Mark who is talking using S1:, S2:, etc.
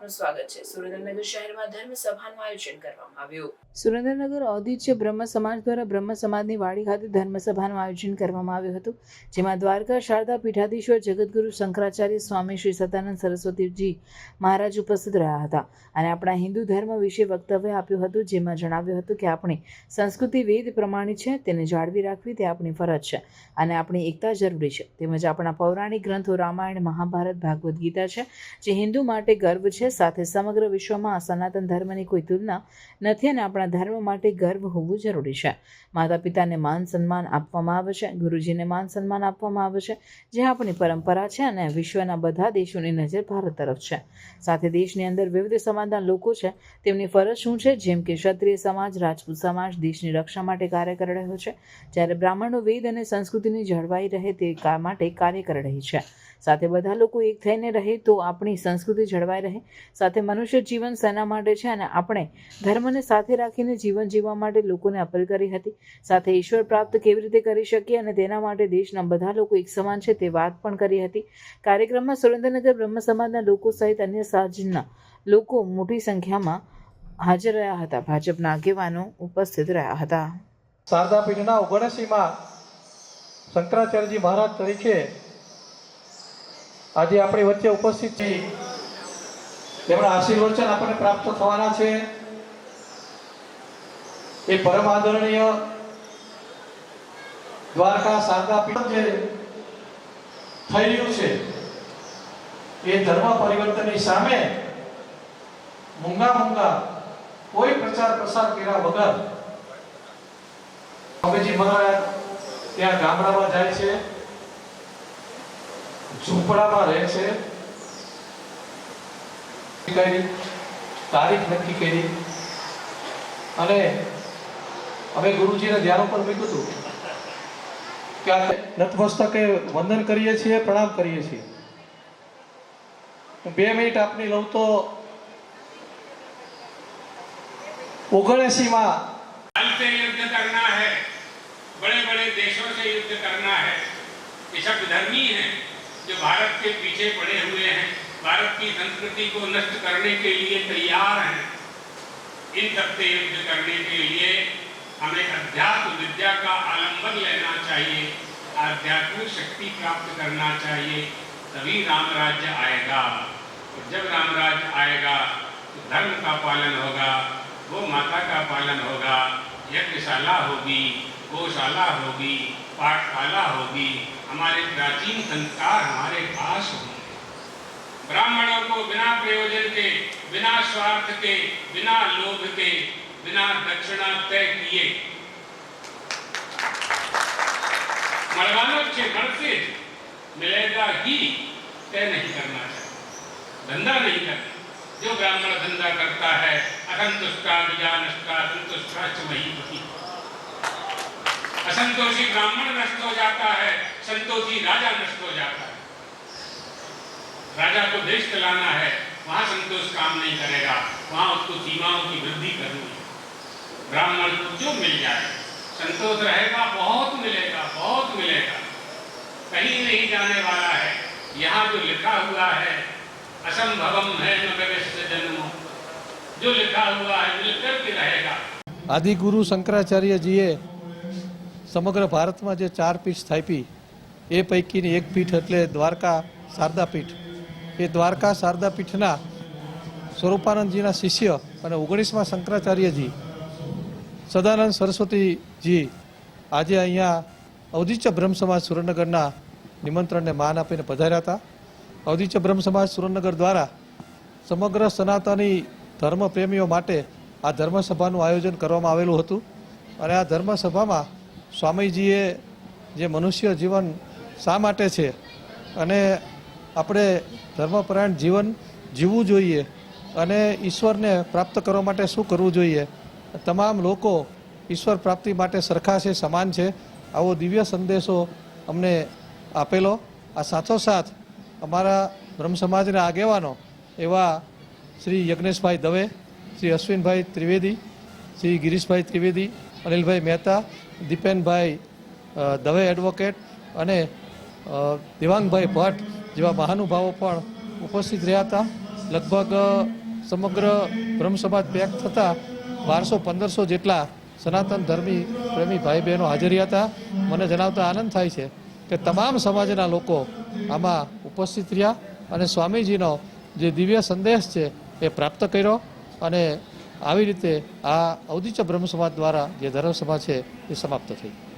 S1: આપનું સ્વાગત છે. સુરેન્દ્રનગર શહેરમાં ધર્મ સભાનું આયોજન કરવામાં આવ્યું.
S2: સુરેન્દ્રનગર ઔદિત્ય બ્રહ્મ સમાજ દ્વારા બ્રહ્મ સમાજની વાડી ખાતે ધર્મ સભાનું આયોજન કરવામાં આવ્યું હતું, જેમાં દ્વારકા શારદા પીઠાધીશ્વર જગતગુરુ શંકરાચાર્ય સ્વામી શ્રી સદાનંદ સરસ્વતીજી મહારાજ ઉપસ્થિત રહ્યા હતા. અને આપણા હિન્દુ ધર્મ વિશે વક્તવ્ય આપ્યું હતું, જેમાં જણાવ્યું હતું કે આપણી સંસ્કૃતિ વેદ પ્રમાણે છે, તેને જાળવી રાખવી તે આપણી ફરજ છે અને આપણી એકતા જરૂરી છે. તેમજ આપણા પૌરાણિક ગ્રંથો રામાયણ, મહાભારત, ભાગવદ્ ગીતા છે, જે હિન્દુ માટે ગર્વ છે સાથે સમગ્ર વિશ્વમાં આ સનાતન ધર્મની કોઈ તુલના નથી અને આપણા ધર્મ માટે ગર્વ હોવું જરૂરી છે. માતા પિતાને માન સન્માન આપવામાં આવે છે, ગુરુજીને માન સન્માન આપવામાં આવે છે, જે આપણી પરંપરા છે અને વિશ્વના બધા દેશોની નજર ભારત તરફ છે. સાથે દેશની અંદર વિવિધ સમાજના લોકો છે, તેમની ફરજ શું છે? જેમ કે ક્ષત્રિય સમાજ, રાજપૂત સમાજ, દેશની રક્ષા માટે કાર્ય કરી રહ્યો છે. જ્યારે બ્રાહ્મણો વેદ અને સંસ્કૃતિની જળવાઈ રહે તે માટે કાર્ય કરી રહી છે. સાથે બધા લોકો એક થઈને રહે તો આપણી સંસ્કૃતિ જળવાઈ રહે સાથે મનુષ્ય જીવન શેના માટે છે અને આપણે ધર્મને સાથે રાખીને જીવન જીવવા માટે લોકોને અપીલ કરી હતી. સાથે ઈશ્વર પ્રાપ્ત કેવી રીતે કરી શકીએ અને તેના માટે દેશના બધા લોકો એક સમાન છે તે વાત પણ કરી હતી. કાર્યક્રમમાં સુરેન્દ્રનગર બ્રહ્મ સમાજના લોકો સહિત અન્ય સાજના લોકો મોટી સંખ્યામાં હાજર રહ્યા હતા. ભાજપના આગેવાનો ઉપસ્થિત રહ્યા હતા.
S3: શારદાપીઠના ઓગણસીમાં શંકરાચાર્યજી મહારાજ તરીકે આજે આપણી વચ્ચે ઉપસ્થિત તેમના આશીર્વચન આપણને પ્રાપ્ત થવાના છે. એ પરમ આદરણીય દ્વારકા શારદા પીઠ જે થઈ રહ્યું છે, એ ધર્મ પરિવર્તનની સામે મૂંગા મૂંગા કોઈ પ્રચાર પ્રસાર કર્યા વગર સ્વામીજી મહારાજ ત્યાં ગામડામાં જાય છે, ઝૂંપડામાં રહે છે. કરી તારીખ નક્કી કરી અને અમે ગુરુજીને ધ્યાન ઉપર મૂક્યું હતું કે આ નતમસ્તકે વંદન કરીએ છીએ પ્રણામ કરીએ છીએ હું બે મિનિટ આપની લઉં તો ઓગણએસીમાં
S4: बल से युद्ध करना है बड़े बड़े देशों से युद्ध करना है ये सब धर्मी हैं जो भारत के पीछे पड़े हुए हैं भारत की संस्कृति को नष्ट करने के लिए तैयार हैं। इन सबसे युद्ध करने के लिए हमें अध्यात्म विद्या का आलंबन लेना चाहिए, आध्यात्मिक शक्ति प्राप्त करना चाहिए, तभी राम राज्य आएगा। और जब राम राज्य आएगा तो धर्म का पालन होगा, वो माता का पालन होगा, यज्ञशाला होगी, गौशाला होगी, पाठशाला होगी, हमारे प्राचीन संस्कार हमारे पास होंगे। ब्राह्मणों को बिना प्रयोजन के, बिना स्वार्थ के, बिना लोभ के, बिना दक्षिणा तय किए। मरवानो से मरसे मिलेगा ही तय नहीं करना चाहिए। धंधा नहीं करना जो ब्राह्मण धंधा करता है, असंतुष्टा संतुष्टा असंतोषी ब्राह्मण नष्ट हो जाता है, संतोषी राजा नष्ट हो जाता है। राजा को देश चलाना है वहां संतोष काम नहीं करेगा वहां उसको सीमाओं की वृद्धि करनी है ब्राह्मण को जो मिल जाए संतोष रहेगा बहुत मिलेगा बहुत मिलेगा कहीं नहीं जाने वाला है यहाँ जो लिखा हुआ है असंभवम है न भविष्य जन्मो जो लिखा हुआ है मिल करके रहेगा
S3: આદિગુરુ શંકરાચાર્યજીએ સમગ્ર ભારતમાં જે ચાર પીઠ સ્થાપી એ પૈકીની એક પીઠ એટલે દ્વારકા શારદા પીઠ એ દ્વારકા શારદા પીઠના સ્વરૂપાનંદજીના શિષ્ય અને ઓગણીસમાં શંકરાચાર્યજી સદાનંદ સરસ્વતીજી આજે અહીંયા અવધિચ્ય બ્રહ્મ સમાજ સુરેન્દ્રનગરના નિમંત્રણને માન આપીને પધાર્યા હતા. અવધિચ્ય બ્રહ્મ સમાજ સુરેન્દ્રનગર દ્વારા સમગ્ર સનાતની ધર્મ પ્રેમીઓ માટે આ ધર્મસભાનું આયોજન કરવામાં આવેલું હતું અને આ ધર્મસભામાં સ્વામીજીએ જે મનુષ્ય જીવન શા માટે છે અને આપણે ધર્મપરાયણ જીવન જીવવું જોઈએ અને ઈશ્વરને પ્રાપ્ત કરવા માટે શું કરવું જોઈએ? તમામ લોકો ઈશ્વર પ્રાપ્તિ માટે સરખા છે, સમાન છે. આવો દિવ્ય સંદેશો અમને આપેલો. આ સાથોસાથ અમારા બ્રહ્મ સમાજના આગેવાનો એવા શ્રી યજ્ઞેશભાઈ દવે, શ્રી અશ્વિનભાઈ ત્રિવેદી, શ્રી ગિરીશભાઈ ત્રિવેદી, અનિલભાઈ મહેતા, દીપેનભાઈ દવે એડવોકેટ અને દેવાંગભાઈ ભટ્ટ જેવા મહાનુભાવો પણ ઉપસ્થિત રહ્યા હતા. લગભગ સમગ્ર બ્રહ્મ સમાજ પેક થતાં બારસો, પંદરસો જેટલા સનાતન ધર્મી પ્રેમી ભાઈ બહેનો હાજરી હતા. મને જણાવતા આનંદ થાય છે કે તમામ સમાજના લોકો આમાં ઉપસ્થિત રહ્યા અને સ્વામીજીનો જે દિવ્ય સંદેશ છે એ પ્રાપ્ત કર્યો અને આવી રીતે આ ઔદિત્ય બ્રહ્મ સમાજ દ્વારા જે ધર્મ સભા છે એ સમાપ્ત થઈ.